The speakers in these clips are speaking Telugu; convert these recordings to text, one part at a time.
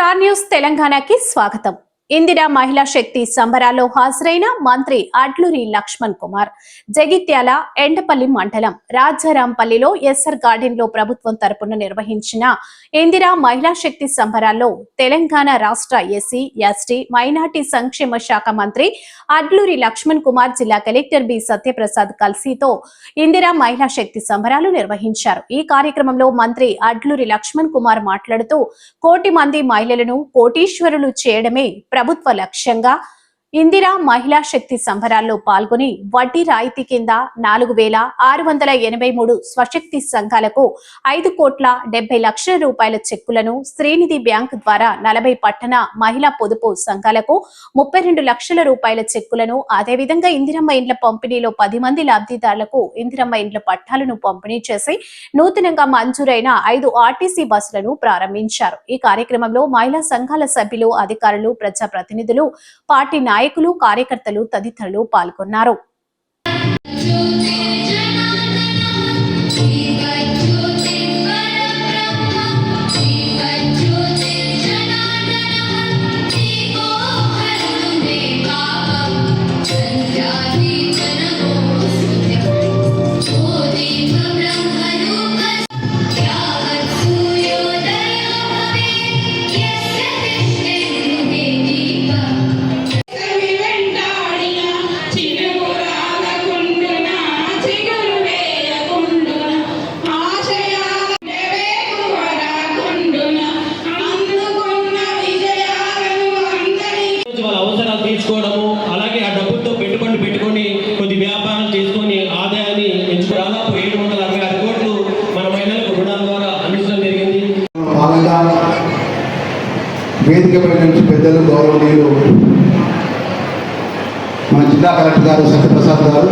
స్టార్ న్యూస్ తెలంగాణకి స్వాగతం. ఇందిరా మహిళా శక్తి సంబరాల్లో హాజరైన మంత్రి అడ్లూరి లక్ష్మణ్ కుమార్ జగిత్యాల ఎండపల్లి మండలం రాజారాంపల్లిలో ఎస్ఆర్ గార్డెన్లో ప్రభుత్వం తరపున నిర్వహించిన ఇందిరా మహిళా శక్తి సంబరాల్లో తెలంగాణ రాష్ట్ర ఎస్సీ ఎస్టీ మైనార్టీ సంక్షేమ శాఖ మంత్రి అడ్లూరి లక్ష్మణ్ కుమార్ జిల్లా కలెక్టర్ బి సత్యప్రసాద్ కల్సీతో ఇందిరా మహిళా శక్తి సంబరాలు నిర్వహించారు. ఈ కార్యక్రమంలో మంత్రి అడ్లూరి లక్ష్మణ్ కుమార్ మాట్లాడుతూ కోటి మంది మహిళలను కోటీశ్వరులు చేయడమే ప్రభుత్వ లక్ష్యంగా ఇందిరా మహిళా శక్తి సంబరాల్లో పాల్గొని వడ్డీ రాయితీ కింద నాలుగు వేల ఆరు వందల ఎనభై మూడు స్వశక్తి సంఘాలకు ఐదు కోట్ల డెబ్బై లక్షల రూపాయల చెక్కులను శ్రీనిధి బ్యాంక్ ద్వారా నలభై పట్టణ మహిళా పొదుపు సంఘాలకు ముప్పై రెండు లక్షల రూపాయల చెక్కులను అదేవిధంగా ఇందిరమ్మ ఇండ్ల పంపిణీలో పది మంది లబ్ధిదారులకు ఇందిరమ్మ ఇండ్ల పట్టాలను పంపిణీ చేసి నూతనంగా మంజూరైన ఐదు ఆర్టీసీ బస్సులను ప్రారంభించారు. ఈ కార్యక్రమంలో మహిళా సంఘాల సభ్యులు అధికారులు ప్రజాప్రతినిధులు పార్టీ నాయకులు కార్యకర్తలు తదితరులు పాల్గొన్నారు. గౌరవనీయులు మన జిల్లా కలెక్టర్ గారు సత్యప్రసాద్ గారు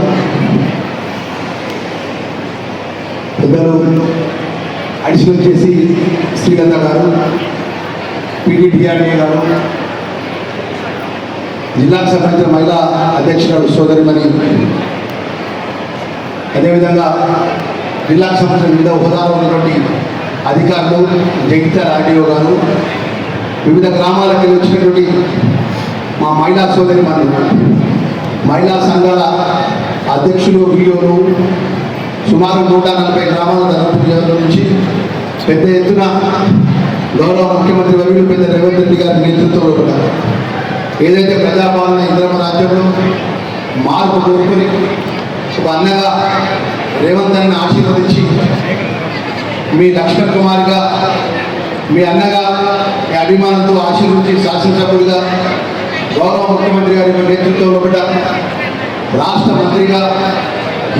పెద్దలు అడిషనల్ చేసి శ్రీగంధ గారు పీడీటీఆర్డీ గారు జిల్లాకు సంబంధించిన మహిళా అధ్యక్షురాలు సోదరిమణి అదేవిధంగా జిల్లాకు సంబంధించిన వివిధ హోదాలో ఉన్నటువంటి అధికారులు జగిత్యాల ఆర్డీఓ గారు వివిధ గ్రామాలకు వచ్చినటువంటి మా మహిళా సోదరి మహిళా సంఘాల అధ్యక్షులు వీడియోలు సుమారు నూట నలభై గ్రామాల ధర్మపురి జిల్లాలో నుంచి పెద్ద ఎత్తున గౌరవ ముఖ్యమంత్రి వర్యులు పెద్ద రేవంత్ రెడ్డి గారి నేతృత్వంలో కూడా ఏదైతే ప్రజాపాలన ఇంద్రమ రాజ్యంలో మార్పు కోరుకొని ఒక అన్నగా రేవంత్ అని ఆశీర్వదించి మీ లక్ష్మణ్ కుమార్గా మీ అన్నగా అభిమానంతో ఆశీర్వదించి శాసనసభ్యుడిగా గౌరవ ముఖ్యమంత్రి గారి నేతృత్వంలో బిడ్డ రాష్ట్ర మంత్రిగా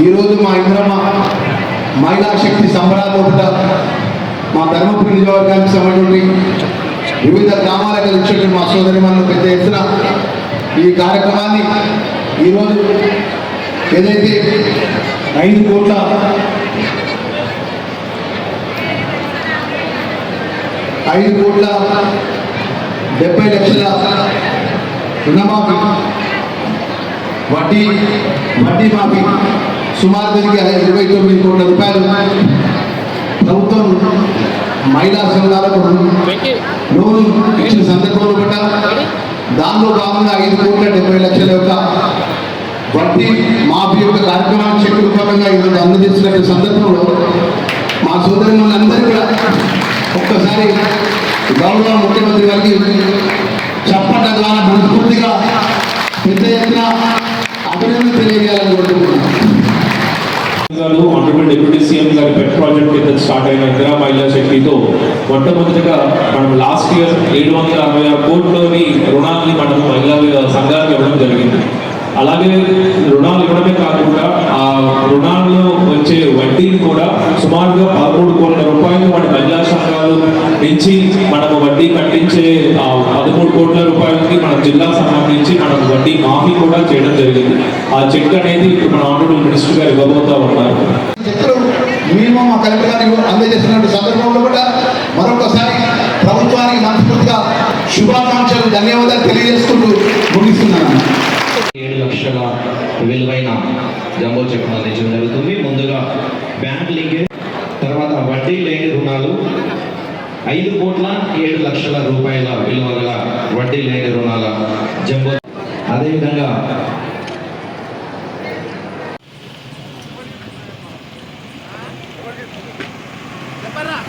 ఈరోజు మా ఇంద్రమ్మ మహిళా శక్తి సంబరాల్లో బిడ్డ మా ధర్మపురి నియోజకవర్గానికి సంబంధించి వివిధ గ్రామాలకు వచ్చేటువంటి మా సోదరి పెద్ద ఎత్తున ఈ కార్యక్రమాన్ని ఈరోజు ఏదైతే ఐదు కోట్ల ఐదు కోట్ల డెబ్బై లక్షల రుణమాఫీ. వడ్డీ వడ్డీ మాఫీ. సుమారు దీనికి ఇరవై తొమ్మిది కోట్ల రూపాయలు. ప్రభుత్వం మహిళా సంఘాలకు లోన్ ఇచ్చిన సందర్భంలో కూడా దానిలో భాగంగా ఐదు కోట్ల డెబ్బై లక్షల యొక్క వడ్డీ మాఫీ యొక్క కార్యక్రమాన్ని చెక్కు రూపకంగా ఈరోజు అందజేస్తున్న సందర్భంలో మా సోదరులందరూ కూడా ఒక్కసారి గౌరవ ముఖ్యమంత్రి గారికి చెప్పడం ద్వారా మనస్ఫూర్తిగా పెద్ద ఎత్తున అభినందన తెలియజేయాలని కోరుకుంటున్నాను. గారు ఆనరబుల్ డిప్యూటీ సీఎం గారి పెట్ ప్రాజెక్ట్ కింద స్టార్ట్ అయిన ఇందిరా మహిళా శక్తితో మొట్టమొదటిగా మనం లాస్ట్ ఇయర్ ఏడు వందల అరవై ఆరు కోట్లని రుణాన్ని మనం మహిళా సంఘానికి ఇవ్వడం జరిగింది. అలాగే రుణాలు ఇవ్వడమే కాకుండా ఆ రుణాల్లో వచ్చే వడ్డీని కూడా సుమారుగా పదమూడు కోట్ల రూపాయలు మన మహిళా సంఘాలు నుంచి మనము వడ్డీ కట్టించే ఆ పదమూడు కోట్ల రూపాయలకి మన జిల్లా సంబంధించి మనం వడ్డీ మాఫీ కూడా చేయడం జరిగింది ఆ చెక్ అనేది ఇప్పుడు మన ఆనరబుల్ మినిస్టర్ గారు ఇవ్వబోతా ఉన్నారు. మా కలెక్టర్ గారికి అందజేస్తున్న సందర్భంలో కూడా మరొకసారి ప్రభుత్వానికి మనస్ఫూర్తిగా శుభాకాంక్షలు ధన్యవాదాలు తెలియజేసుకుంటూ ముగిస్తున్నాను. ఏడు లక్షల విలువైన జంబో చెక్ అందించడం జరుగుతుంది. ముందుగా బ్యాంక్ లింకేజ్ తర్వాత వడ్డీ లేని రుణాలు. ఐదు కోట్ల ఏడు లక్షల రూపాయల విలువ గల వడ్డీ లేని రుణాల జంబో. అదేవిధంగా Ya, lah.